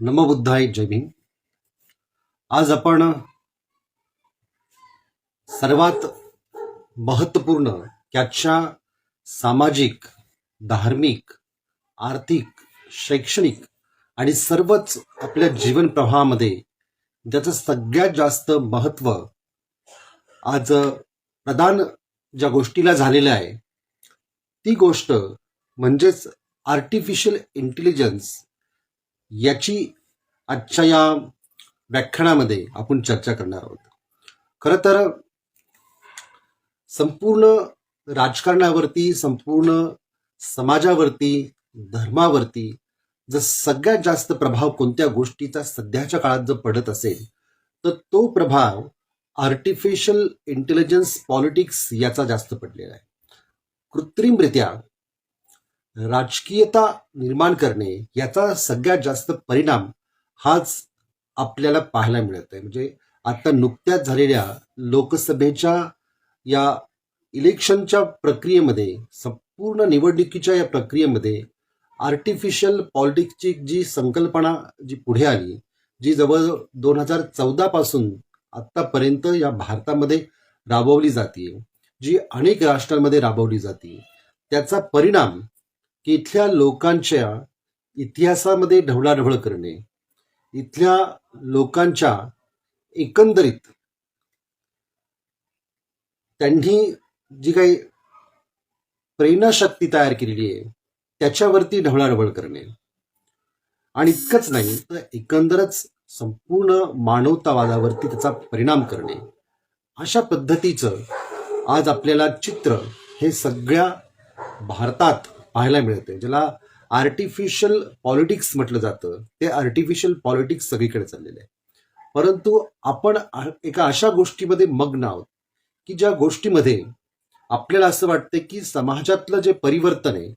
नमबुद्धाय जय भीम. आज आपण सर्वात महत्त्वपूर्ण त्याच्या सामाजिक धार्मिक आर्थिक शैक्षणिक आणि सर्वच आपल्या जीवन प्रवाहामध्ये ज्याचं सगळ्यात जास्त महत्त्व आज प्रदान ज्या गोष्टीला झालेलं आहे ती गोष्ट म्हणजेच आर्टिफिशियल इंटेलिजन्स याची आजच्या या व्याख्यानामध्ये आपण चर्चा करणार आहोत. खरं तर संपूर्ण राजकारणावरती संपूर्ण समाजावरती धर्मावरती जर सगळ्यात जास्त प्रभाव कोणत्या गोष्टीचा सध्याच्या काळात जर पडत असेल तर तो प्रभाव आर्टिफिशियल इंटेलिजन्स पॉलिटिक्स याचा जास्त पडलेला आहे. कृत्रिमरित्या राजकीयता निर्माण करणे याचा सगळ्यात जास्त परिणाम हाच आपल्याला पाहायला मिळत आहे म्हणजे आता नुकत्याच झालेल्या लोकसभेच्या या इलेक्शनच्या प्रक्रियेमध्ये संपूर्ण निवडणुकीच्या या प्रक्रियेमध्ये आर्टिफिशियल पॉलिटिक्सची जी संकल्पना जी पुढे आली जी जवळ दोन हजार चौदापासून आत्तापर्यंत या भारतामध्ये राबवली जाते जी अनेक राष्ट्रांमध्ये राबवली जाते त्याचा परिणाम की इथल्या लोकांच्या इतिहासामध्ये ढवळाढवळ करणे इथल्या लोकांच्या एकंदरीत त्यांनी जी काही प्रेरणाशक्ती तयार केलेली आहे त्याच्यावरती ढवळाढवळ करणे. आणि इतकंच नाही तर एकंदरच संपूर्ण मानवतावादावरती त्याचा परिणाम करणे. अशा पद्धतीचं आज आपल्याला चित्र हे सगळ्या भारतात पाहायला मिळते ज्याला आर्टिफिशियल पॉलिटिक्स म्हटलं जातं ते आर्टिफिशियल पॉलिटिक्स सगळीकडे चाललेलं आहे. परंतु आपण एका अशा गोष्टीमध्ये मग्न आहोत की ज्या गोष्टीमध्ये आपल्याला असं वाटतं की समाजातलं जे परिवर्तन आहे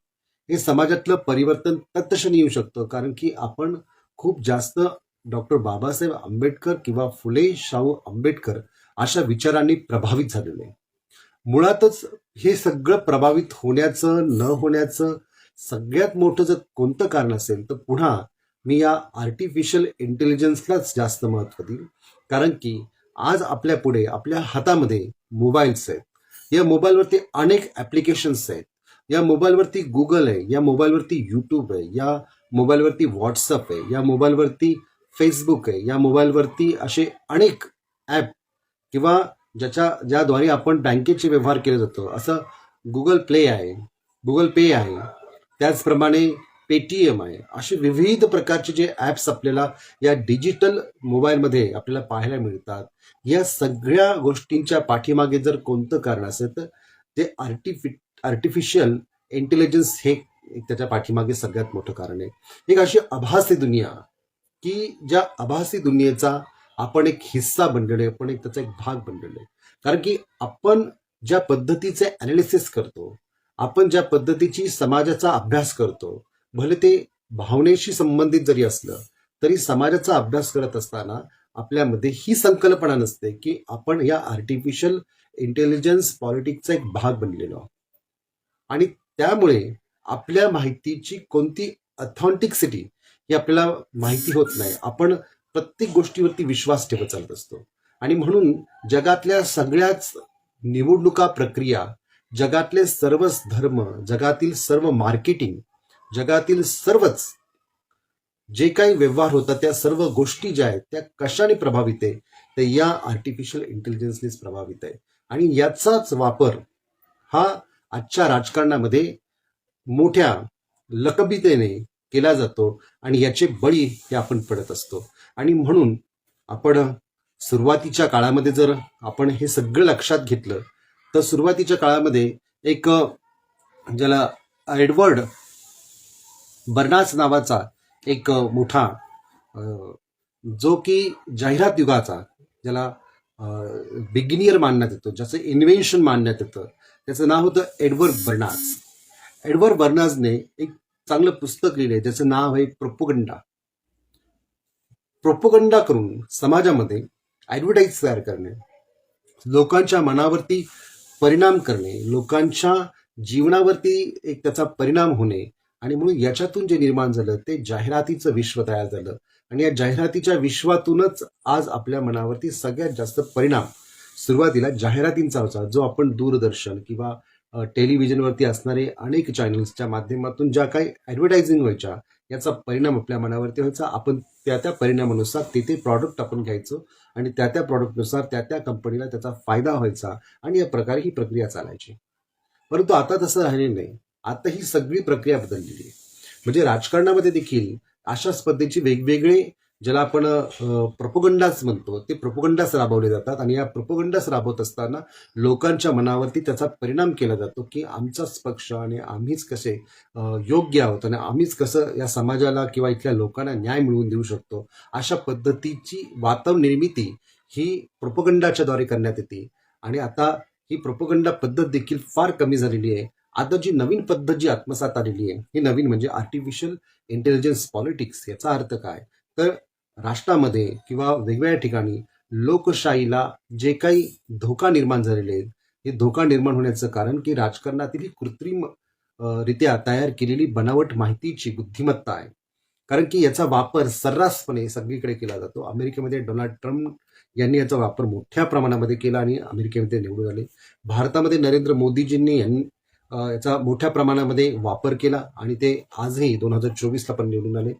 हे समाजातलं परिवर्तन तत्क्षणी येऊ शकतं. कारण की आपण खूप जास्त डॉक्टर बाबासाहेब आंबेडकर किंवा फुले शाहू आंबेडकर अशा विचारांनी प्रभावित झालेले आहे. मुळातच हे सगळं प्रभावित होण्याचं न होण्याचं सगळ्यात मोठं जर कोणतं कारण असेल तर पुन्हा मी या आर्टिफिशियल इंटेलिजन्सलाच जास्त महत्त्व देईल कारण की आज आपल्या पुढे आपल्या हातामध्ये मोबाईल्स आहेत. या मोबाईलवरती अनेक ॲप्लिकेशन्स आहेत. या मोबाईलवरती गुगल आहे या मोबाईलवरती यूट्यूब आहे या मोबाईलवरती व्हॉट्सअप आहे या मोबाईलवरती फेसबुक आहे या मोबाईलवरती असे अनेक ॲप किंवा ज्याच्या ज्याद्वारे आपण बँकेचे व्यवहार केले जातो. असं गुगल प्ले आहे गुगल पे आहे त्याचप्रमाणे पेटीएम आहे. असे विविध प्रकारचे जे ॲप्स आपल्याला या डिजिटल मोबाईलमध्ये आपल्याला पाहायला मिळतात. या सगळ्या गोष्टींच्या पाठीमागे जर कोणतं कारण असेल तर ते आर्टिफि आर्टिफिशियल इंटेलिजन्स हे त्याच्या पाठीमागे सगळ्यात मोठं कारण आहे. एक अशी आभासी दुनिया की ज्या आभासी दुनियेचा आपण एक हिस्सा बनलेलो आहे आपण एक त्याचा एक भाग बनलेलो आहे. कारण की आपण ज्या पद्धतीचे अनालिसिस करतो आपण ज्या पद्धतीची समाजाचा अभ्यास करतो भले ते भावनेशी संबंधित जरी असलं तरी समाजाचा अभ्यास करत असताना आपल्यामध्ये ही संकल्पना नसते की आपण या आर्टिफिशियल इंटेलिजन्स पॉलिटिक्सचा एक भाग बनलेलो आहोत. आणि त्यामुळे आपल्या माहितीची कोणती अथॉन्टिकसिटी ही आपल्याला माहिती होत नाही. आपण प्रत्येक गोष्टीवरती विश्वास ठेवत चालत असतो. आणि म्हणून जगातल्या सगळ्याच निवडणुका प्रक्रिया जगातले सर्वच धर्म जगातील सर्व मार्केटिंग जगातील सर्वच जे काही व्यवहार होतात त्या सर्व गोष्टी ज्या आहेत त्या कशाने प्रभावित आहे ते या आर्टिफिशियल इंटेलिजन्सनेच प्रभावित आहे. आणि याचाच वापर हा आजच्या राजकारणामध्ये मोठ्या लकबीतेने केला जातो आणि याचे बळी हे आपण पडत असतो. आणि म्हणून आपण सुरुवातीच्या काळामध्ये जर आपण हे सगळं लक्षात घेतलं तर सुरुवातीच्या काळामध्ये एक ज्याला एडवर्ड बर्नास नावाचा एक मोठा जो की जाहिरात युगाचा ज्याला बिगिनियर मानण्यात येतो ज्याचं इन्व्हेन्शन मानण्यात येतं त्याचं नाव होतं एडवर्ड बर्नास. एडवर्ड बर्नाजने एक चांगलं पुस्तक लिहिलंय ज्याचं नाव आहे प्रोपोगंडा. प्रोपोगंडा करून समाजामध्ये ॲडव्हर्टाईज तयार करणे लोकांच्या मनावरती परिणाम करणे लोकांच्या जीवनावरती एक त्याचा परिणाम होणे आणि म्हणून याच्यातून जे निर्माण झालं ते जाहिरातीचं विश्व तयार झालं. आणि या जाहिरातीच्या विश्वातूनच आज आपल्या मनावरती सगळ्यात जास्त परिणाम सुरुवातीला जाहिरातींचा होता जो आपण दूरदर्शन किंवा टेलिव्हिजनवरती असणारे अनेक चॅनल्सच्या माध्यमातून ज्या काही ॲडव्हर्टायझिंग व्हायच्या याचा परिणाम आपल्या मनावरती व्हायचा. आपण त्या त्या परिणामानुसार तिथे प्रॉडक्ट आपण घ्यायचो आणि त्या त्या प्रॉडक्टनुसार त्या त्या कंपनीला त्याचा फायदा व्हायचा आणि या प्रकारे ही प्रक्रिया चालायची. परंतु आता तसं राहिलेलं नाही. आता ही सगळी प्रक्रिया बदललेली आहे. म्हणजे राजकारणामध्ये देखील अशाच पद्धतीचे वेगवेगळे ज्याला आपण प्रपोगंडाच म्हणतो ते प्रपोगंडाच राबवले जातात आणि या प्रपोगंडाच राबवत असताना लोकांच्या मनावरती त्याचा परिणाम केला जातो की आमचाच पक्ष आणि आम्हीच कसे योग्य आहोत आणि आम्हीच कसं या समाजाला किंवा इथल्या लोकांना न्याय मिळवून देऊ शकतो अशा पद्धतीची वातावनिर्मिती ही प्रपोगंडाच्याद्वारे करण्यात येते. आणि आता ही प्रोपगंडा पद्धत देखील फार कमी झालेली आहे. आता जी नवीन पद्धत जी आत्मसात आलेली आहे ही नवीन म्हणजे आर्टिफिशियल इंटेलिजन्स पॉलिटिक्स याचा अर्थ काय? तर राष्ट्रामध्ये किंवा वेगवेगळ्या ठिकाणी लोकशाहीला जे काही धोका निर्माण झालेले आहेत हे धोका निर्माण होण्याचं कारण की राजकारणातील ही कृत्रिम रित्या तयार केलेली बनावट माहितीची बुद्धिमत्ता आहे. कारण की याचा वापर सर्रासपणे सगळीकडे केला जातो. अमेरिकेमध्ये डोनाल्ड ट्रम्प यांनी याचा वापर मोठ्या प्रमाणामध्ये केला आणि अमेरिकेमध्ये निवडून आले. भारतामध्ये नरेंद्र मोदीजींनी यांनी याचा मोठ्या प्रमाणामध्ये वापर केला आणि ते आजही दोन हजार चोवीसला पण निवडून आले.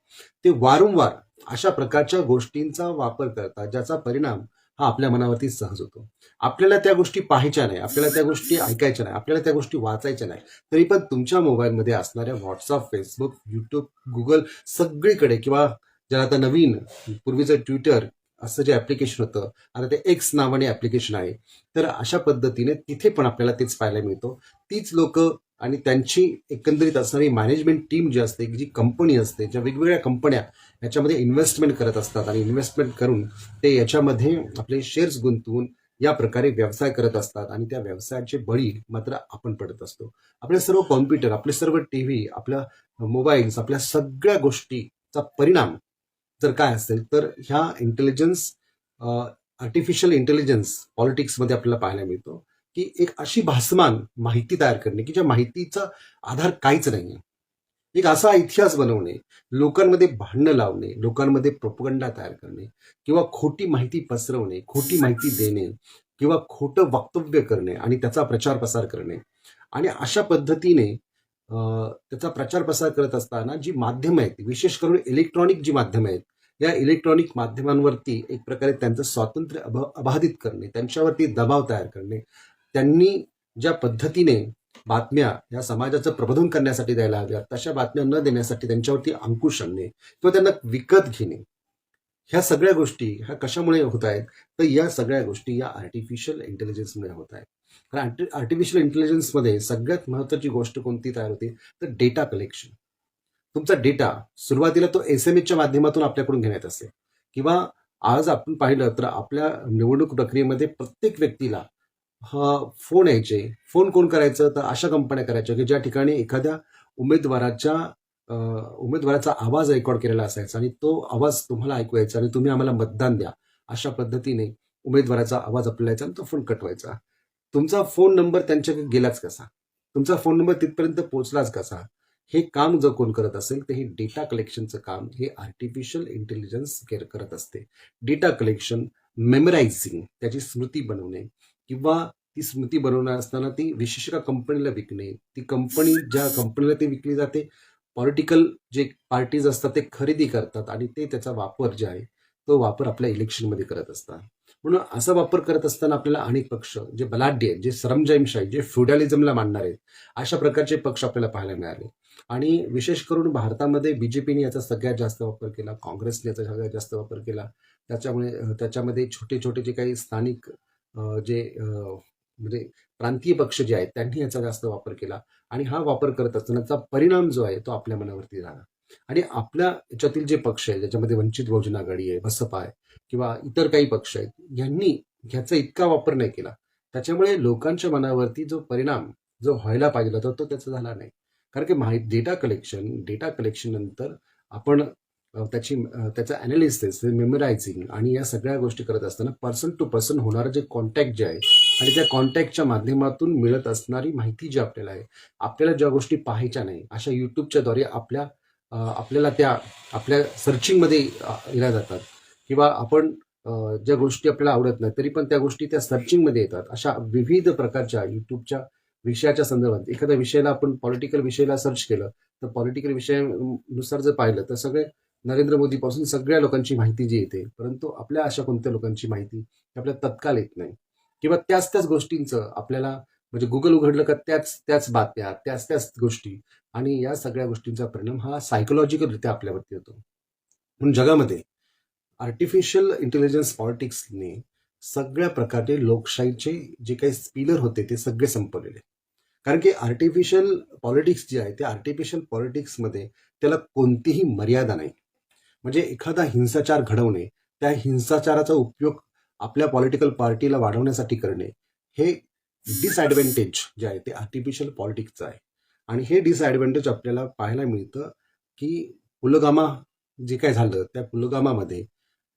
ते वारंवार अशा प्रकारच्या गोष्टींचा वापर करतात ज्याचा परिणाम हा आपल्या मनावरती सहज होतो. आपल्याला त्या गोष्टी पाहायच्या नाही आपल्याला त्या गोष्टी ऐकायच्या नाही आपल्याला त्या गोष्टी वाचायच्या नाही. तरी पण तुमच्या मोबाईलमध्ये असणाऱ्या व्हॉट्सअप फेसबुक युट्यूब गुगल सगळीकडे किंवा ज्याला आता नवीन पूर्वीचं ट्विटर असं जे ऍप्लिकेशन होतं आता ते एक्स नावाने ऍप्लिकेशन आहे. तर अशा पद्धतीने तिथे पण आपल्याला तेच पाहायला मिळतो. तीच लोक आणि त्यांची एकंदरीत असणारी मॅनेजमेंट टीम जी असते जी कंपनी असते ज्या वेगवेगळ्या कंपन्या याच्यामध्ये इन्व्हेस्टमेंट करत असतात आणि इन्व्हेस्टमेंट करून ते याच्यामध्ये आपले शेअर्स गुंतवून या प्रकारे व्यवसाय करत असतात आणि त्या व्यवसायाचे बळी मात्र आपण पडत असतो. आपले सर्व कॉम्प्युटर आपले सर्व टी व्ही आपल्या मोबाईल्स आपल्या सगळ्या गोष्टीचा परिणाम जर काय असेल? तर ह्या इंटेलिजन्स आर्टिफिशियल इंटेलिजन्स पॉलिटिक्समध्ये आपल्याला पाहायला मिळतो की एक अशी भासमान माहिती तयार करणे की ज्या माहितीचा आधार काहीच नाही एक असा इतिहास बनवणे लोकांमध्ये भांडणं लावणे लोकांमध्ये प्रोपगंडा तयार करणे किंवा खोटी माहिती पसरवणे खोटी माहिती देणे किंवा खोटं वक्तव्य करणे आणि त्याचा प्रचार प्रसार करणे. आणि अशा पद्धतीने त्याचा प्रचार प्रसार करत असताना जी माध्यमं आहेत विशेष करून इलेक्ट्रॉनिक जी माध्यमं आहेत या इलेक्ट्रॉनिक माध्यमांवरती एक प्रकारे त्यांचं स्वातंत्र्य अभ अबाधित करणे त्यांच्यावरती दबाव तयार करणे त्यांनी ज्या पद्धतीने बातम्या या समाजाचं प्रबोधन करण्यासाठी द्यायला हव्यात तशा बातम्या न देण्यासाठी त्यांच्यावरती अंकुश आणणे किंवा त्यांना विकत घेणे ह्या सगळ्या गोष्टी ह्या कशामुळे होत आहेत? तर या सगळ्या गोष्टी या आर्टिफिशियल इंटेलिजन्समुळे होत आहेत. कारण आर्टिफिशियल इंटेलिजन्समध्ये सगळ्यात महत्वाची गोष्ट कोणती तयार होते? तर डेटा कलेक्शन तुमचा डेटा सुरुवातीला तो एस एम एसच्या माध्यमातून आपल्याकडून घेण्यात असे किंवा आज आपण पाहिलं तर आपल्या निवडणूक प्रक्रियेमध्ये प्रत्येक व्यक्तीला हा फोन यायचे. फोन कोण करायचं? तर अशा कंपन्या करायच्या की ज्या ठिकाणी एखाद्या उमेदवाराच्या उमेदवाराचा आवाज रेकॉर्ड केलेला असायचा आणि तो आवाज तुम्हाला ऐकू यायचा आणि तुम्ही आम्हाला मतदान द्या. अशा पद्धतीने उमेदवाराचा आवाज आपल्याला यायचा आणि तो फोन कटवायचा तुमचा फोन नंबर त्यांच्याकडे गेलाच कसा? तुमचा फोन नंबर तिथपर्यंत पोहोचलाच कसा? हे काम जर कोण करत असेल तर हे डेटा कलेक्शनचं काम हे आर्टिफिशियल इंटेलिजन्स केअर करत असते. डेटा कलेक्शन मेमरायझिंग त्याची स्मृती बनवणे किंवा ती स्मृती बनवणार असताना ती विशिष्ट कंपनीला विकणे. ती कंपनी ज्या कंपनीला ती विकली जाते पॉलिटिकल जे पार्टीज असतात ते खरेदी करतात आणि ते त्याचा वापर जे आहे तो वापर आपल्या इलेक्शनमध्ये करत असतात. म्हणून असा वापर करत असताना आपल्याला अनेक पक्ष जे बलाढ्य आहेत जे सरमजाईमशाही जे फ्युडॅलिझमला मानणार आहेत अशा प्रकारचे पक्ष आपल्याला पाहायला मिळाले. आणि विशेष करून भारतामध्ये बीजेपीने याचा सगळ्यात जास्त वापर केला काँग्रेसने याचा सगळ्यात जास्त वापर केला. त्याच्यामुळे त्याच्यामध्ये छोटे छोटे जे काही स्थानिक जे म्हणजे प्रांतीय पक्ष जे आहेत त्यांनी याचा जास्त वापर केला आणि हा वापर करत असतानाचा परिणाम जो आहे तो आपल्या मनावरती झाला. आणि आपल्या याच्यातील जे पक्ष आहेत ज्याच्यामध्ये वंचित बहुजन आघाडी आहे बसपा आहे किंवा इतर काही पक्ष आहेत यांनी ह्याचा इतका वापर नाही केला. त्याच्यामुळे लोकांच्या मनावरती जो परिणाम जो व्हायला पाहिजे होता तो त्याचा झाला नाही. कारण की माहिती डेटा कलेक्शन डेटा कलेक्शन नंतर आपण त्याची त्याचं अनालिसिस मेमरायझिंग आणि या सगळ्या गोष्टी करत असताना पर्सन टू पर्सन होणारं जे कॉन्टॅक्ट जे आहे आणि त्या कॉन्टॅक्टच्या माध्यमातून मिळत असणारी माहिती जी आपल्याला आहे आपल्याला ज्या गोष्टी पाहायच्या नाही अशा युट्यूबच्या द्वारे आपल्या आपल्याला त्या आपल्या सर्चिंगमध्ये येल्या जातात. किंवा आपण ज्या गोष्टी आपल्याला आवडत नाही तरी पण त्या गोष्टी त्या सर्चिंगमध्ये येतात. अशा विविध प्रकारच्या युट्यूबच्या विषयाच्या संदर्भात. एखाद्या विषयाला आपण पॉलिटिकल विषयाला सर्च केलं तर पॉलिटिकल विषयानुसार जर पाहिलं तर सगळे नरेंद्र मोदीपासून सगळ्या लोकांची माहिती जी येते परंतु आपल्या अशा कोणत्या लोकांची माहिती आपल्याला तत्काळ येत नाही. किंवा त्याच त्याच गोष्टींचं आपल्याला म्हणजे गुगल उघडलं का त्याच त्याच बातम्या त्याच त्याच गोष्टी आणि या सगळ्या गोष्टींचा परिणाम हा सायकोलॉजिकलरित्या आपल्यावरती होतो. म्हणून जगामध्ये आर्टिफिशियल इंटेलिजन्स पॉलिटिक्सने सगळ्या प्रकारचे लोकशाहीचे जे काही स्पिलर होते ते सगळे संपवलेले कारण की आर्टिफिशियल पॉलिटिक्स जे आहे ते आर्टिफिशियल पॉलिटिक्समध्ये त्याला कोणतीही मर्यादा नाही. म्हणजे एखादा हिंसाचार घडवणे त्या हिंसाचाराचा उपयोग आपल्या पॉलिटिकल पार्टीला वाढवण्यासाठी करणे हे डिसॲडव्हान्टेज जे आहे ते आर्टिफिशियल पॉलिटिक्सचं आहे. आणि हे डिसॲडव्हान्टेज आपल्याला पाहायला मिळतं की पुलगामा जे काय झालं त्या पुलगामामध्ये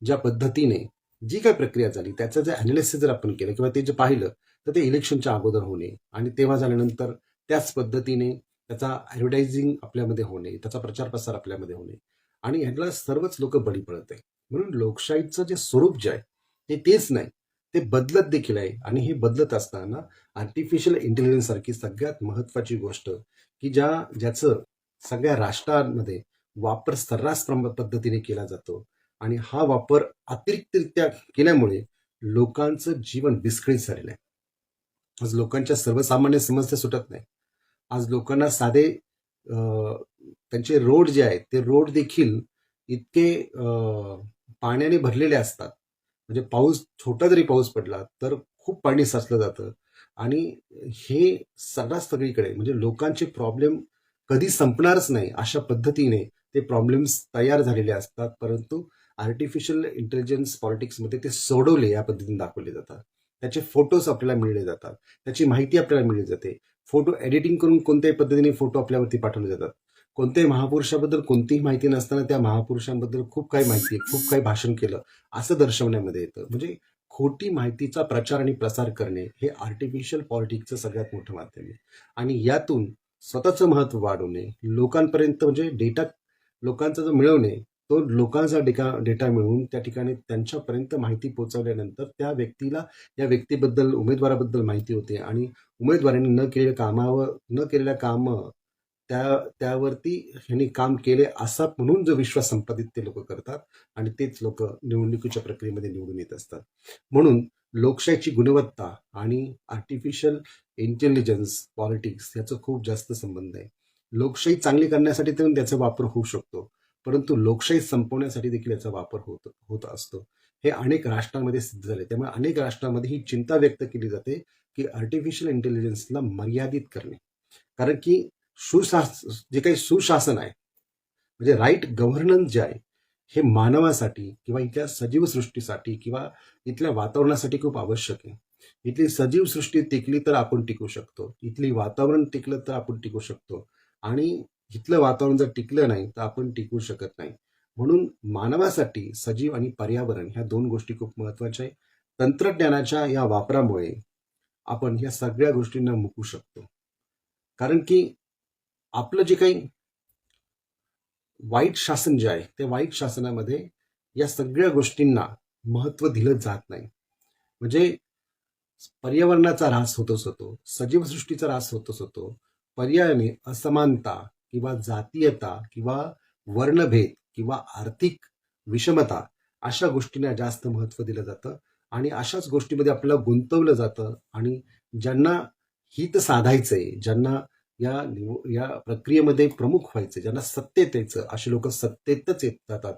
ज्या पद्धतीने जी काय प्रक्रिया झाली त्याचं जे अनालिसिस जर आपण केलं किंवा ते जे पाहिलं तर ते इलेक्शनच्या अगोदर होणे आणि तेव्हा झाल्यानंतर त्याच पद्धतीने त्याचा ॲडव्हर्टायझिंग आपल्यामध्ये होणे त्याचा प्रचार प्रसार आपल्यामध्ये होणे. आणि ह्याला सर्वच लोक बळी पडत आहे म्हणून लोकशाहीचं जे स्वरूप जे आहे ते तेच नाही. ते बदलत देखील आहे आणि हे बदलत असताना आर्टिफिशियल इंटेलिजन्स सारखी सगळ्यात महत्वाची गोष्ट की ज्या ज्याचं सगळ्या राष्ट्रांमध्ये वापर सर्रास पद्धतीने केला जातो आणि हा वापर अतिरिक्तरित्या केल्यामुळे लोकांचं जीवन विस्कळीत झालेलं आहे. आज लोकांच्या सर्वसामान्य समस्या सुटत नाही. आज लोकांना साधे त्यांचे रोड जे आहेत ते रोड देखील इतके पाण्याने भरलेले असतात. म्हणजे पाऊस छोटा जरी पाऊस पडला तर खूप पाणी साचलं जातं. आणि हे सगळा सगळीकडे म्हणजे लोकांचे प्रॉब्लेम कधी संपणारच नाही अशा पद्धतीने ते प्रॉब्लेम्स तयार झालेले असतात. परंतु आर्टिफिशियल इंटेलिजन्स पॉलिटिक्समध्ये ते सोडवले या पद्धतीने दाखवले जातात. त्याचे फोटोज आपल्याला मिळले जातात. त्याची माहिती आपल्याला मिळली जाते. फोटो एडिटिंग करून कोणत्याही पद्धतीने फोटो आपल्यावरती पाठवले जातात. कोणत्याही महापुरुषाबद्दल कोणतीही माहिती नसताना त्या महापुरुषांबद्दल खूप काही माहिती आहे, खूप काही भाषण केलं. असं दर्शवण्यामध्ये येतं. म्हणजे खोटी माहितीचा प्रचार आणि प्रसार करणे हे आर्टिफिशियल पॉलिटिक्सचं सगळ्यात मोठं माध्यम आहे. आणि यातून स्वतःचं महत्त्व वाढवणे लोकांपर्यंत म्हणजे डेटा लोकांचा जो मिळवणे तो लोकांचा डेटा डेटा मिळवून त्या ठिकाणी त्यांच्यापर्यंत माहिती पोहोचवल्यानंतर त्या व्यक्तीला या व्यक्तीबद्दल उमेदवाराबद्दल माहिती होते. आणि उमेदवारांनी न केलेल्या कामावर न केलेल्या काम त्या त्यावरती ह्यांनी काम केले असा म्हणून जो विश्वास संपादित ते लोक करतात आणि तेच लोक निवडणुकीच्या प्रक्रियेमध्ये निवडून येत असतात. म्हणून लोकशाहीची गुणवत्ता आणि आर्टिफिशियल इंटेलिजन्स पॉलिटिक्स याचा खूप जास्त संबंध आहे. लोकशाही चांगली करण्यासाठी तर त्याचा वापर होऊ शकतो. परंतु लोकशाही संपवण्यासाठी देखील याचा वापर होत होत असतो. हे अनेक राष्ट्रांमध्ये सिद्ध झाले. त्यामुळे अनेक राष्ट्रांमध्ये ही चिंता व्यक्त केली जाते की आर्टिफिशियल इंटेलिजन्सला मर्यादित करणे. कारण की सुशास जे काही सुशासन आहे म्हणजे राईट गव्हर्नन्स जे आहे हे मानवासाठी किंवा इथल्या सजीव सृष्टीसाठी किंवा इथल्या वातावरणासाठी खूप आवश्यक आहे. इथली सजीव सृष्टी टिकली तर आपण टिकू शकतो. इथली वातावरण टिकलं तर आपण टिकू शकतो. आणि इथलं वातावरण जर टिकलं नाही तर आपण टिकू शकत नाही. म्हणून मानवासाठी सजीव आणि पर्यावरण ह्या दोन गोष्टी खूप महत्त्वाच्या आहेत. तंत्रज्ञानाच्या या वापरामुळे आपण या सगळ्या गोष्टींना मुकू शकतो. कारण की आपलं जे काही वाईट शासन जे आहे ते वाईट शासनामध्ये या सगळ्या गोष्टींना महत्त्व दिलं जात नाही. म्हणजे पर्यावरणाचा ऱ्हास होतच होतो सजीवसृष्टीचा ऱ्हास होतच होतो पर्यायाने असमानता किंवा जातीयता किंवा वर्णभेद किंवा आर्थिक विषमता अशा गोष्टींना जास्त महत्त्व दिलं जातं. आणि अशाच गोष्टीमध्ये आपल्याला गुंतवलं जातं. आणि ज्यांना हित साधायचंय ज्यांना या निव- या प्रक्रियेमध्ये प्रमुख व्हायचं ज्यांना सत्तेत यायचं असे लोक सत्तेतच येत जातात.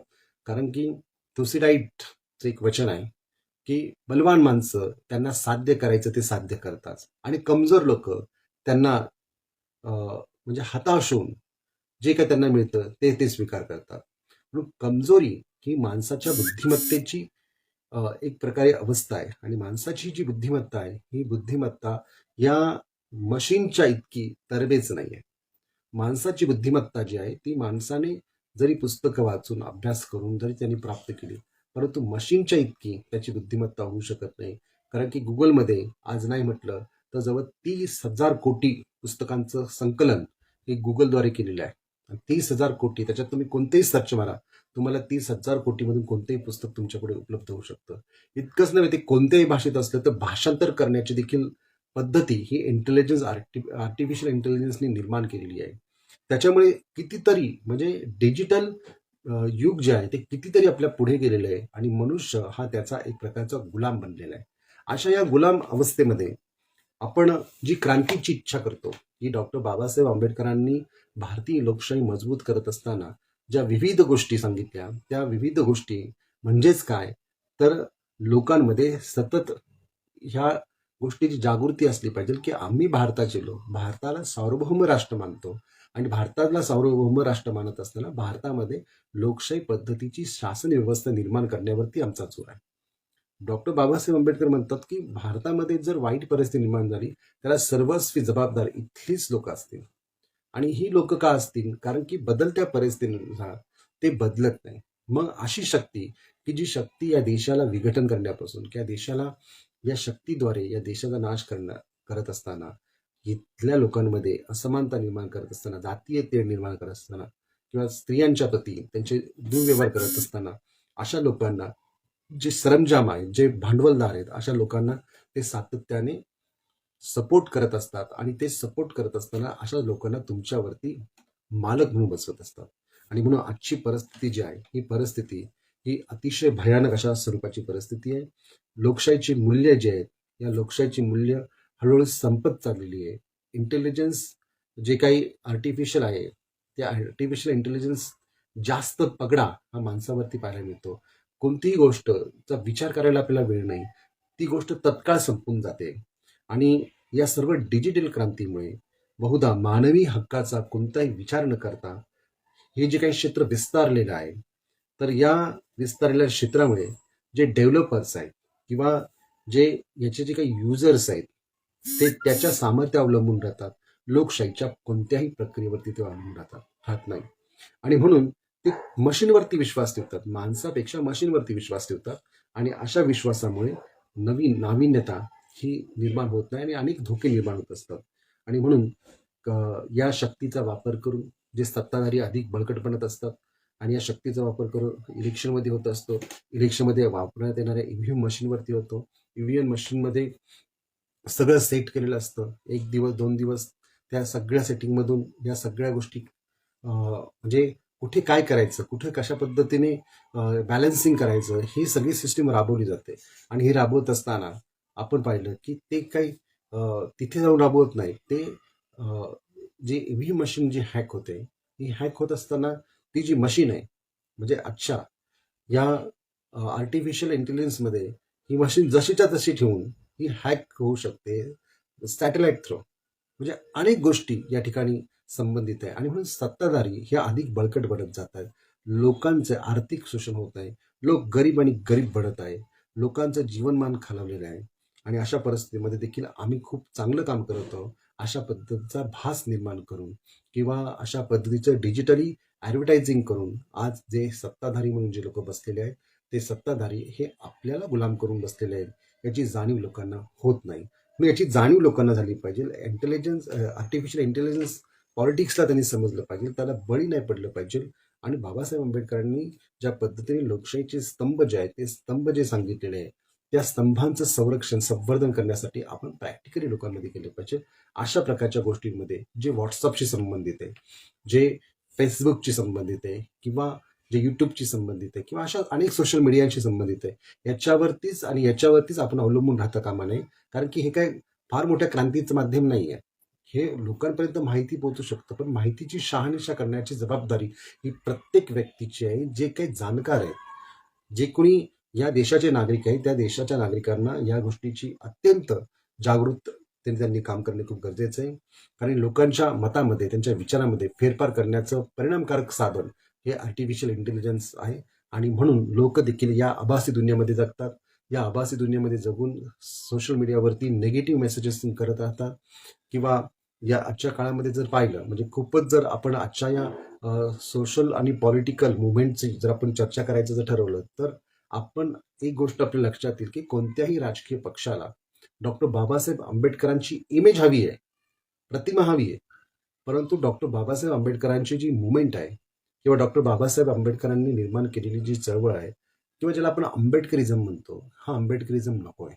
कारण की तुसिडाईटचं एक वचन आहे की बलवान माणसं त्यांना साध्य करायचं ते साध्य करतात. आणि कमजोर लोक त्यांना म्हणजे हताश होऊन जे काय त्यांना मिळतं ते ते स्वीकार करतात. म्हणून कमजोरी ही माणसाच्या बुद्धिमत्तेची एक प्रकारे अवस्था आहे. आणि माणसाची जी बुद्धिमत्ता आहे ही बुद्धिमत्ता या मशीनच्या इतकी तरबेज नाही आहे माणसाची बुद्धिमत्ता जी आहे ती माणसाने जरी पुस्तकं वाचून अभ्यास करून जरी त्यांनी प्राप्त केली परंतु मशीनच्या इतकी त्याची बुद्धिमत्ता होऊ शकत नाही. कारण की गुगलमध्ये आज नाही म्हटलं तर जवळ तीस हजार कोटी पुस्तकांचं संकलन हे गुगलद्वारे केलेलं आहे. तीस हजार कोटी त्याच्यात तुम्ही कोणतेही सर्च मारा तुम्हाला तीस हजार कोटीमधून कोणतेही पुस्तक तुमच्याकडे उपलब्ध होऊ शकतं. इतकंच नव्हे ते कोणत्याही भाषेत असलं तर भाषांतर करण्याची देखील पद्धती ही इंटेलिजन्स आर्टि आर्टिफिशियल इंटेलिजन्सनी निर्माण केलेली आहे. त्याच्यामुळे कितीतरी म्हणजे डिजिटल युग जे आहे ते कितीतरी आपल्या पुढे गेलेलं आहे आणि मनुष्य हा त्याचा एक प्रकारचा गुलाम बनलेला आहे. अशा या गुलाम अवस्थेमध्ये आपण जी क्रांतीची इच्छा करतो की डॉक्टर बाबासाहेब आंबेडकरांनी भारतीय लोकशाही मजबूत करत असताना ज्या विविध गोष्टी सांगितल्या त्या विविध गोष्टी म्हणजेच काय? तर लोकांमध्ये सतत ह्या गोष्टीची जागृती असली पाहिजे की आम्ही भारताचे लोक भारताला सार्वभौम राष्ट्र मानतो. आणि भारताला सार्वभौम राष्ट्र मानत असताना भारतामध्ये लोकशाही पद्धतीची शासन व्यवस्था निर्माण करण्यावरती आमचा जोर आहे. डॉक्टर बाबासाहेब आंबेडकर म्हणतात की भारतामध्ये जर वाईट परिस्थिती निर्माण झाली त्याला सर्वस्वी जबाबदार इथलीच लोक असतील. आणि ही लोक का असतील? कारण की बदलत्या परिस्थितीनुसार ते बदलत नाही. मग अशी शक्ती की जी शक्ती या देशाला विघटन करण्यापासून किंवा देशाला या शक्तीद्वारे या देशाचा नाश करणार करत असताना इथल्या लोकांमध्ये असमानता निर्माण करत असताना जातीय तेढ निर्माण करत असताना किंवा स्त्रियांच्या प्रती त्यांचे दुर्व्यवहार करत असताना अशा लोकांना जे सरंजाम आहे जे भांडवलदार आहेत अशा लोकांना ते सातत्याने सपोर्ट करत असतात आणि ते सपोर्ट करत असताना अशा लोकांना तुमच्यावरती मालक म्हणून बसवत असतात. आणि म्हणून आजची परिस्थिती जी आहे ही परिस्थिती ही अतिशय भयानक अशा स्वरूपाची परिस्थिती आहे. लोकशाहीची मूल्य जे आहेत या लोकशाहीची मूल्य हळूहळू संपत चाललेली आहे. इंटेलिजन्स जे काही आर्टिफिशियल आहे त्या आर्टिफिशियल इंटेलिजन्स जास्त पगडा हा माणसावरती पाहायला मिळतो. कोणतीही गोष्टचा विचार करायला आपल्याला वेळ नाही. ती गोष्ट तत्काळ संपून जाते. आणि या सर्व डिजिटल क्रांतीमुळे बहुधा मानवी हक्काचा कोणताही विचार न करता हे जे काही क्षेत्र विस्तारलेलं आहे तर या विस्तारलेल्या क्षेत्रामुळे जे डेव्हलपर्स आहेत किंवा जे याचे जे काही युजर्स आहेत ते त्याच्या सामर्थ्य अवलंबून राहतात. लोकशाहीच्या कोणत्याही प्रक्रियेवरती ते अवलंबून राहतात. राहत नाही. आणि म्हणून ते मशीनवरती विश्वास ठेवतात. माणसापेक्षा मशीनवरती विश्वास ठेवतात. आणि अशा विश्वासामुळे नवीन नाविन्यता ही निर्माण होत नाही आणि अनेक धोके निर्माण होत असतात. आणि म्हणून क- या शक्तीचा वापर करून जे सत्ताधारी अधिक बळकट बनत असतात आणि या शक्तीचा वापर करून इलेक्शनमध्ये होत असतो. इलेक्शनमध्ये वापरण्यात येणाऱ्या ईव्हीएम मशीनवरती होतो. ईव्हीएम मशीनमध्ये सगळं सेट केलेलं असतं. एक दिवस दोन दिवस त्या सगळ्या सेटिंगमधून या सगळ्या गोष्टी म्हणजे कुठे काय करायचं कुठे कशा पद्धतीने बॅलन्सिंग करायचं ही सगळी सिस्टीम राबवली जाते. आणि ही राबवत असताना आपण पाहिलं की ते काही तिथे जाऊन राबवत नाही. ते जे व्ही मशीन जी हॅक होते ही हॅक होत असताना ती जी मशीन आहे म्हणजे अच्छा या आर्टिफिशियल इंटेलिजन्समध्ये ही मशीन जशीच्या तशी ठेवून ही हॅक होऊ शकते सॅटेलाइट थ्रो म्हणजे अनेक गोष्टी या ठिकाणी संबंधित आहे. आणि म्हणून सत्ताधारी हे अधिक बळकट बनत जात आहेत. लोकांचे आर्थिक शोषण होत आहे. लोक गरीब आणि गरीब बनत आहे. लोकांचं जीवनमान खालावलेलं आहे. आणि अशा परिस्थितीमध्ये देखील आम्ही खूप चांगलं काम करत आहोत. अशा पद्धतीचा भास निर्माण करून किंवा अशा पद्धतीचं डिजिटली ॲडव्हर्टायझिंग करून आज जे सत्ताधारी म्हणून जे लोक बसलेले आहेत ते सत्ताधारी हे आपल्याला गुलाम करून बसलेले आहेत याची जाणीव लोकांना होत नाही. मग याची जाणीव लोकांना झाली पाहिजे. इंटेलिजन्स आर्टिफिशियल इंटेलिजन्स पॉलिटिक्सला त्यांनी समजलं पाहिजे त्याला बळी नाही पडलं पाहिजे. आणि बाबासाहेब आंबेडकरांनी ज्या पद्धतीने लोकशाहीचे स्तंभ जे आहेत ते स्तंभ जे सांगितलेले आहे त्या स्तंभांचं संरक्षण संवर्धन करण्यासाठी आपण प्रॅक्टिकली लोकांमध्ये केले पाहिजे. अशा प्रकारच्या गोष्टींमध्ये जे व्हॉट्सअपशी संबंधित आहे जे फेसबुकशी संबंधित आहे किंवा जे युट्यूबशी संबंधित आहे किंवा अशा अनेक सोशल मीडियाशी संबंधित आहे याच्यावरतीच आणि याच्यावरतीच आपण अवलंबून राहता कामा नये. कारण की हे काय फार मोठ्या क्रांतीचं माध्यम नाही आहे हे लोकांपर्यंत माहिती पोहोचू शकतं पण माहितीची शहानिशा करण्याची जबाबदारी ही प्रत्येक व्यक्तीची आहे. जे काही जाणकार आहेत जे कोणी या देशाचे नागरिक आहेत त्या देशाच्या नागरिकांना या गोष्टीची अत्यंत जागृत त्यांनी काम करणे खूप गरजेचं आहे. कारण लोकांच्या मतामध्ये त्यांच्या विचारामध्ये फेरफार करण्याचं परिणामकारक साधन हे आर्टिफिशियल इंटेलिजन्स आहे. आणि म्हणून लोक देखील या आभासी दुनियेमध्ये जगतात. या आभासी दुनियेमध्ये जगून सोशल मीडियावरती नेगेटिव्ह मेसेजेस करत राहतात. किंवा या आजच्या काळामध्ये जर पाहिलं म्हणजे खूपच जर आपण आजच्या या सोशल आणि पॉलिटिकल मुवमेंटची जर आपण चर्चा करायचं जर ठरवलं तर आपण एक गोष्ट आपल्या लक्षात येईल की कोणत्याही राजकीय पक्षाला डॉक्टर बाबासाहेब आंबेडकरांची इमेज हवी आहे प्रतिमा हवी आहे. परंतु डॉक्टर बाबासाहेब आंबेडकरांची जी मुवमेंट आहे किंवा डॉक्टर बाबासाहेब आंबेडकरांनी निर्माण केलेली जी चळवळ आहे किंवा ज्याला आपण आंबेडकरिझम म्हणतो हा आंबेडकरिझम नको आहे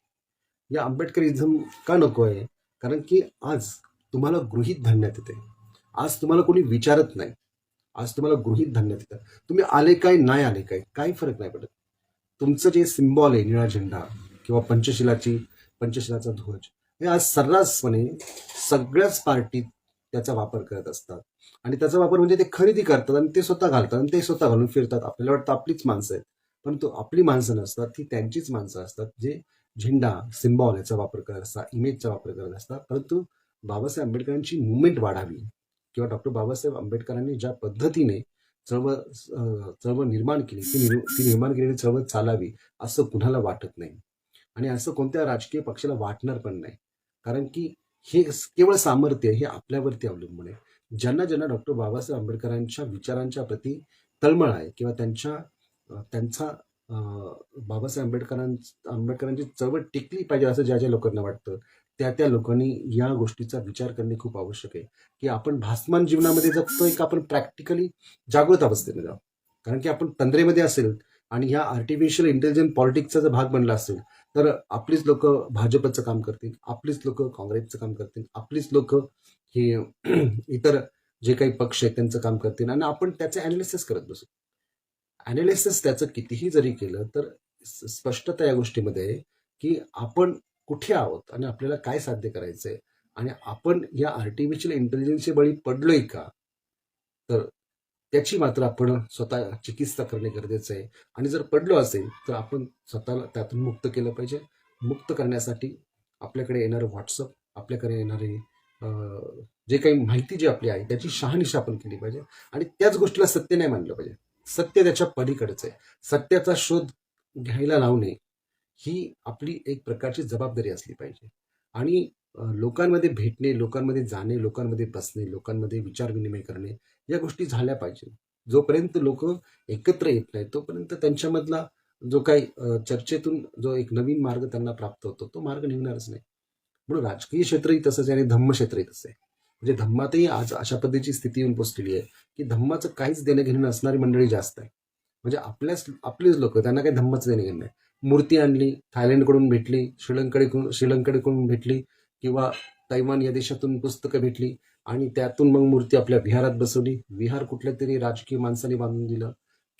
या आंबेडकरिझम का नको आहे कारण की आज तुम्हाला गृहीत धरण्यात येते. आज तुम्हाला कोणी विचारत नाही. आज तुम्हाला गृहीत धरण्यात येतं. तुम्ही आले काय नाही आले काय काही फरक नाही पडत. तुमचं जे सिम्बॉल आहे निळा झेंडा किंवा पंचशिलाची पंचशिलाचा ध्वज हे आज सर्रासपणे सगळ्याच पार्टीत त्याचा वापर करत असतात. आणि त्याचा वापर म्हणजे ते खरेदी करतात आणि ते स्वतः घालतात आणि ते स्वतः घालून फिरतात. आपल्याला वाटतं आपलीच माणसं आहेत. परंतु आपली माणसं नसतात ती त्यांचीच माणसं असतात जे झेंडा सिम्बॉल याचा वापर करत असतात इमेजचा वापर करत असतात. परंतु बाबासाहेब आंबेडकरांची मुवमेंट वाढावी किंवा डॉक्टर बाबासाहेब आंबेडकरांनी ज्या पद्धतीने चळवळ चळवळ निर्माण केली ती निर् ती निर्माण केलेली चळवळ चालावी असं कुणाला वाटत नाही. आणि असं कोणत्या राजकीय पक्षाला वाटणार पण नाही. कारण की हे केवळ सामर्थ्य हे आपल्यावरती अवलंबून आहे. ज्यांना ज्यांना डॉक्टर बाबासाहेब आंबेडकरांच्या विचारांच्या प्रती तळमळ आहे किंवा त्यांच्या त्यांचा बाबासाहेब आंबेडकरां आंबेडकरांची चळवळ टिकली पाहिजे असं ज्या ज्या लोकांना वाटतं त्या त्या लोकांनी या गोष्टीचा विचार करणे खूप आवश्यक आहे. की आपण भासमान जीवनामध्ये जगतोय का आपण प्रॅक्टिकली जागृत अवस्थेमध्ये जाऊ कारण की आपण तंद्रेमध्ये असेल आणि ह्या आर्टिफिशियल इंटेलिजन्स पॉलिटिक्सचा जर भाग बनला असेल तर आपलीच लोक भाजपचं काम करतील आपलीच लोक काँग्रेसचं काम करतील आपलीच लोक हे इतर जे काही पक्ष आहेत त्यांचं काम करतील आणि आपण त्याचं अनालिसिस करत बसू. अनालिसिस त्याचं कितीही जरी केलं तर स्पष्टता या गोष्टीमध्ये आहे की आपण कुठे आहोत आणि आपल्याला काय साध्य करायचंय? आणि आपण या आर्टिफिशियल इंटेलिजन्सचे बळी पडलोय का? तर त्याची मात्र आपण स्वतः चिकित्सा करणे गरजेचं आहे. आणि जर पडलो असेल तर आपण स्वतःला त्यातून मुक्त केलं पाहिजे. मुक्त करण्यासाठी आपल्याकडे येणारं व्हॉट्सअप आपल्याकडे येणारे जे काही माहिती जी आपली आहे त्याची शहानिशा आपण केली पाहिजे. आणि त्याच गोष्टीला सत्य नाही मानलं पाहिजे. सत्य त्याच्या पलीकडचं आहे. सत्याचा शोध घ्यायला लावणे ही आपली एक प्रकारची जबाबदारी असली पाहिजे. आणि लोकांमध्ये भेटणे लोकांमध्ये जाणे लोकांमध्ये बसणे लोकांमध्ये विचार विनिमय करणे या गोष्टी झाल्या पाहिजे. जोपर्यंत लोक एकत्र येत नाही तोपर्यंत त्यांच्यामधला जो काही चर्चेतून जो एक नवीन मार्ग त्यांना प्राप्त होतो तो मार्ग निघणारच नाही. म्हणून राजकीय क्षेत्रही तसंच आहे आणि धम्म क्षेत्रही तसं आहे. म्हणजे धम्मातही आज अशा पद्धतीची स्थिती येऊन पोचलेली आहे की धम्माचं काहीच देणं घेणं नसणारी मंडळी जास्त आहे. म्हणजे आपल्याच आपलेच लोक त्यांना काही धम्माचं देणं घेणं नाही. मूर्ती आणली थायलंडकडून भेटली श्रीलंकेकडून श्रीलंकेकडून भेटली किंवा तैवान या देशातून पुस्तकं भेटली आणि त्यातून मग मूर्ती आपल्या विहारात बसवली. विहार कुठल्या तरी राजकीय माणसाने बांधून दिलं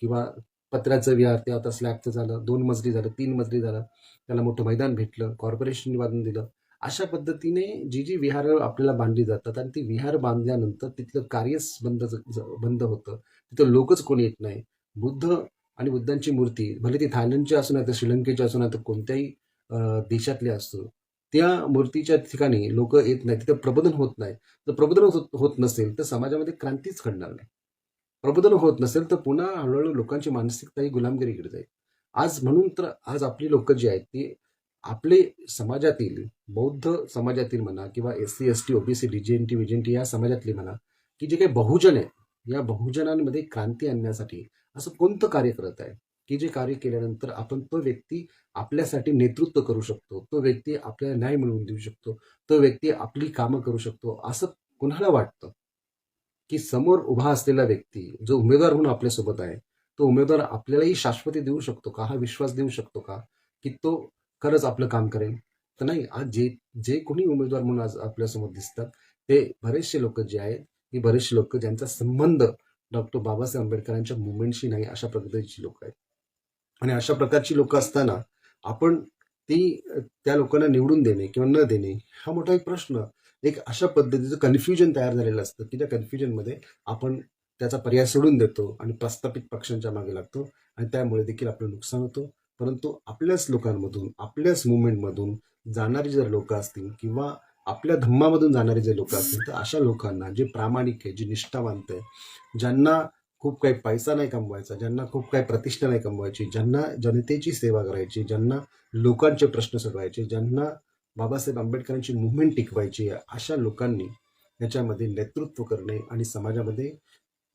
किंवा पत्र्याचं विहार ते आता स्लॅबचं झालं दोन मजली झालं तीन मजली झालं त्याला मोठं मैदान भेटलं कॉर्पोरेशनने बांधून दिलं. अशा पद्धतीने जी जी विहारं आपल्याला बांधली जातात आणि ती विहार बांधल्यानंतर तिथलं कार्यच बंद बंद होतं. तिथं लोकच कोणी येत नाही. बुद्ध आणि बुद्धांची मूर्ती भले ती थायलंडची असू नाही तर श्रीलंकेची असू नाही तर कोणत्याही देशातली असो त्या मूर्तीच्या ठिकाणी लोक येत नाही तिथं प्रबोधन होत नाही. तर प्रबोधन होत होत नसेल तर समाजामध्ये क्रांतीच घडणार नाही. प्रबोधन होत नसेल तर पुन्हा हळूहळू लोकांची मानसिकता ही गुलामगिरीकडे जाईल. आज म्हणून तर आज आपली लोक जी आहेत ती आपले समाजातील बौद्ध समाजातील म्हणा किंवा S C S T OBC DJNT VJNT या समाजातली म्हणा की जे काही बहुजन आहे या बहुजनांमध्ये क्रांती आणण्यासाठी असं कोणतं कार्य करत आहे? की जे कार्य केल्यानंतर आपण तो व्यक्ती आपल्यासाठी नेतृत्व करू शकतो तो व्यक्ती आपल्याला न्याय मिळवून देऊ शकतो तो व्यक्ती आपली कामं करू शकतो असं कुणाला वाटतं? की समोर उभा असलेला व्यक्ती जो उमेदवार म्हणून आपल्यासोबत आहे तो उमेदवार आपल्यालाही शाश्वती देऊ शकतो का? हा विश्वास देऊ शकतो का? की तो खरंच आपलं काम करेल? तर नाही आज जे जे कोणी उमेदवार म्हणून आज आपल्यासमोर दिसतात ते बरेचसे लोक जे आहेत की बरेचसे लोक ज्यांचा संबंध डॉक्टर बाबासाहेब आंबेडकरांच्या मुवमेंटशी नाही अशा पद्धतीची लोक आहेत. आणि अशा प्रकारची लोक असताना आपण ती त्या लोकांना निवडून देणे किंवा न देणे हा मोठा एक प्रश्न. एक अशा पद्धतीचं कन्फ्युजन तयार झालेलं असतं की त्या कन्फ्युजनमध्ये आपण त्याचा पर्याय सोडून देतो आणि प्रस्थापित पक्षांच्या मागे लागतो आणि त्यामुळे देखील आपलं नुकसान होतं. परंतु आपल्याच लोकांमधून आपल्याच मुवमेंटमधून जाणारी जर लोक असतील किंवा आपल्या धम्मामधून जाणारे जे लोक असतील तर अशा लोकांना जे प्रामाणिक आहे जे निष्ठावंत आहे ज्यांना खूप काही पैसा नाही कमवायचा ज्यांना खूप काही प्रतिष्ठा नाही कमवायची ज्यांना जनतेची सेवा करायची ज्यांना लोकांचे प्रश्न सोडवायचे ज्यांना बाबासाहेब आंबेडकरांची मुवमेंट टिकवायची आहे अशा लोकांनी याच्यामध्ये नेतृत्व करणे आणि समाजामध्ये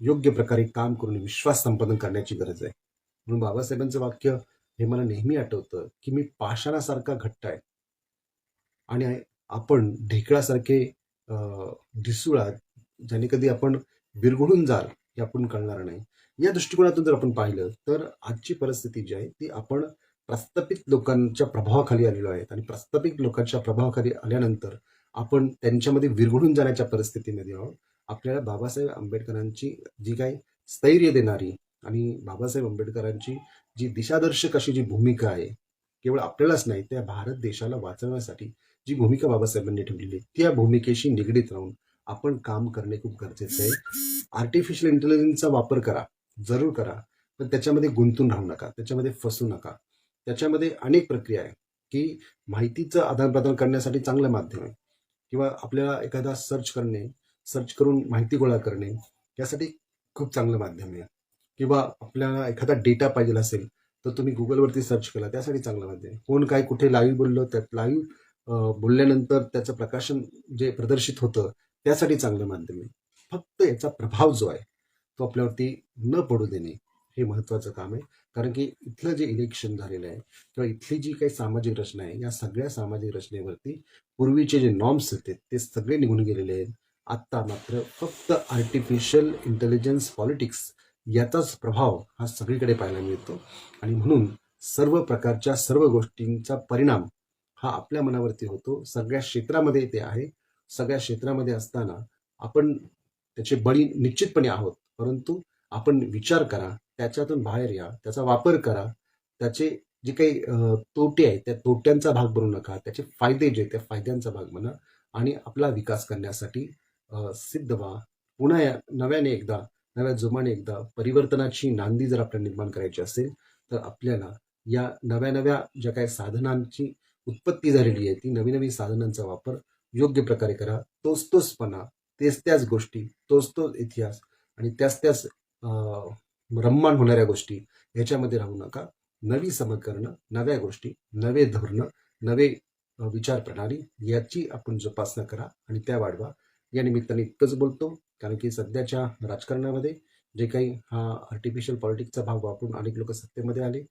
योग्य प्रकारे काम करून विश्वास संपादन करण्याची गरज आहे. म्हणून बाबासाहेबांचं वाक्य हे मला नेहमी आठवतं की मी पाषाणासारखा घट्ट आहे. आणि आपण ढेकळासारखे अं, ज्याने कधी आपण विरघळून जाल हे आपण कळणार नाही. या दृष्टिकोनातून जर आपण पाहिलं तर आजची परिस्थिती जी आहे ती आपण प्रस्थापित लोकांच्या प्रभावाखाली आलेलो आहेत आणि प्रस्थापित लोकांच्या प्रभावाखाली आल्यानंतर आपण त्यांच्यामध्ये विरघळून जाण्याच्या परिस्थितीमध्ये आहोत. आपल्याला बाबासाहेब आंबेडकरांची जी काही स्थैर्य देणारी आणि बाबासाहेब आंबेडकरांची जी दिशादर्शक अशी जी भूमिका आहे केवळ आपल्यालाच नाही त्या भारत देशाला वाचवण्यासाठी जी भूमिका बाबासाहेबांनी ठेवलेली आहे त्या भूमिकेशी निगडीत राहून आपण काम करणे खूप गरजेचं आहे. आर्टिफिशियल इंटेलिजन्सचा वापर करा जरूर करा पण त्याच्यामध्ये गुंतून राहू नका त्याच्यामध्ये फसू नका. त्याच्यामध्ये अनेक प्रक्रिया आहे की माहितीचं आदानप्रदान करण्यासाठी चांगलं माध्यम आहे. किंवा आपल्याला एखादा सर्च करणे सर्च करून माहिती गोळा करणे यासाठी खूप चांगलं माध्यम आहे. किंवा आपल्याला एखादा डेटा पाहिजे असेल तर तुम्ही गुगलवरती सर्च केला त्यासाठी चांगलं माध्यम आहे. कोण काय कुठे लाईव्ह बोललो त्यात लाईव्ह बोलल्यानंतर त्याचं प्रकाशन जे प्रदर्शित होतं त्यासाठी चांगलं माध्यम आहे. फक्त याचा प्रभाव जो आहे तो आपल्यावरती न पडू देणे हे महत्त्वाचं काम आहे. कारण की इथलं जे इलेक्शन झालेलं आहे किंवा इथली जी काही सामाजिक रचना आहे या सगळ्या सामाजिक रचनेवरती पूर्वीचे जे नॉर्म्स होते ते सगळे निघून गेलेले आहेत. आत्ता मात्र फक्त आर्टिफिशियल इंटेलिजन्स पॉलिटिक्स याचाच प्रभाव हा सगळीकडे पाहायला मिळतो. आणि म्हणून सर्व प्रकारच्या सर्व गोष्टींचा परिणाम हा आपल्या मनावरती होतो. सगळ्या क्षेत्रामध्ये ते आहे. सगळ्या क्षेत्रामध्ये असताना आपण त्याचे बळी निश्चितपणे आहोत. परंतु आपण विचार करा त्याच्यातून बाहेर या त्याचा वापर करा. त्याचे जे काही तोटे आहेत त्या तोट्यांचा भाग बनू नका. त्याचे फायदे जे त्या फायद्यांचा भाग बना आणि आपला विकास करण्यासाठी सिद्ध व्हा. पुन्हा या नव्याने एकदा नव्या जोमाने एकदा परिवर्तनाची नांदी जर आपल्याला निर्माण करायची असेल तर आपल्याला या नव्या नव्या ज्या काही साधनांची उत्पत्ती झालेली आहे. ती नवी नवी साधनांचा वापर योग्य प्रकारे करा. तोच तोचपणा तेच त्याच गोष्टी तोच तोच इतिहास आणि त्याच त्याच अं, रम्मान होणाऱ्या गोष्टी ह्याच्यामध्ये राहू नका. नवी समकरणं नव्या गोष्टी नवे धोरणं नवे विचार प्रणाली याची आपण जोपासना करा आणि त्या वाढवा. या निमित्ताने इतकंच बोलतो. कारण की सध्याच्या राजकारणामध्ये जे काही हा आर्टिफिशियल पॉलिटिक्सचा भाग वापरून अनेक लोक सत्तेमध्ये आले.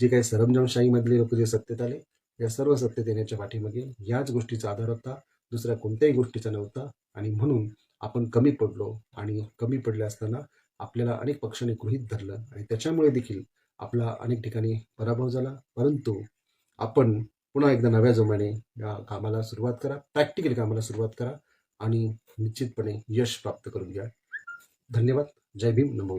जे काही सरंजामशाहीमधले लोक जे सत्तेत आले या सर्व सत्य देण्याच्या पाठीमागे याच गोष्टीचा आधार होता दुसऱ्या कोणत्याही गोष्टीचा नव्हता. आणि म्हणून आपण कमी पडलो आणि कमी पडले असताना आपल्याला अनेक पक्षांनी गृहीत धरलं आणि त्याच्यामुळे देखील आपला अनेक ठिकाणी पराभव झाला. परंतु आपण पुन्हा एकदा नव्या जोमाने या कामाला सुरुवात करा प्रॅक्टिकल कामाला सुरुवात करा आणि निश्चितपणे यश प्राप्त करून घ्या. धन्यवाद. जय भीम. नमो